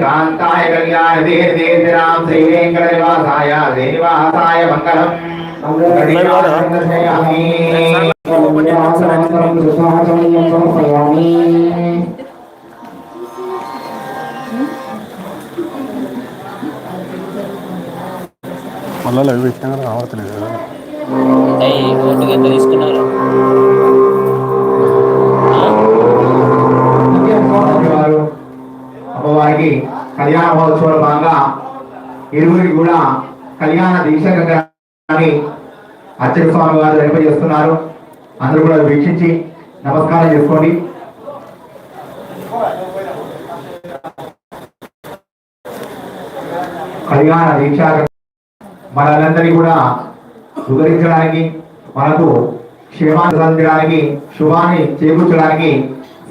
కాంతాయ కళ్యాణ దీర్ఘాం శ్రీ వెంకటనివాసాయ శ్రీనివాసాయ మంగళం. మళ్ళీ లైవ్ పెట్టినా కూడా రావట్లేదు. తీసుకున్నారు? అమ్మవారికి కళ్యాణ మహోత్సవాల భాగంగా ఇరువురికి కూడా కళ్యాణ దీక్ష అని స్వామి వారు జరిపజేస్తున్నారు. అందరూ కూడా వీక్షించి నమస్కారం చేసుకోండి. కళ్యాణ దీక్ష మనందరినీ కూడా ఉదరించడానికి మనకు క్షేమాన్ని అందించడానికి శుభాన్ని చేకూర్చడానికి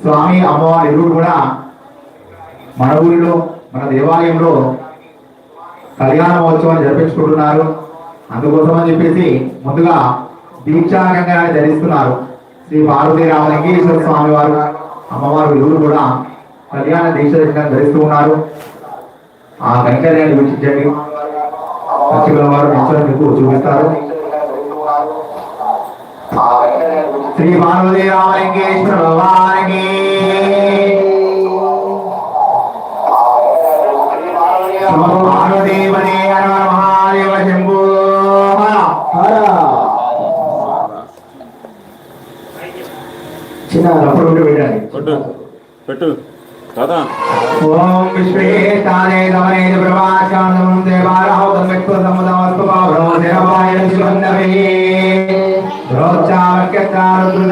స్వామి అమ్మవారి ఇరువురు కూడా మన ఊరిలో మన దేవాలయంలో కళ్యాణ మహోత్సవాన్ని జరిపించుకుంటున్నారు. అందుకోసం అని చెప్పేసి ముందుగా దీక్షాగంగాన్ని ధరిస్తున్నారు. శ్రీ పార్వతీ రామలింగేశ్వర స్వామి వారు అమ్మవారు వీరు కూడా కళ్యాణ దీక్ష ధరిస్తూ ఉన్నారు. ఆ కైంకర్యాన్ని వీక్షించండి. వారు నిల్చొని మీకు చూపిస్తారు. శ్రీ పార్వతీ రామలింగేశ్వర భగవానికి చిన్న రప్పుడు ఉంటే పెట్టండి పెట్టు పెట్టు. కదా ఓం విశ్వేష్టానే దమనే ప్రభాశాంతం దేవారాహ తన్మెక్కు సముదమస్తు పావనో దేవాయ శివందవే రోచామక్యచారుద్రుత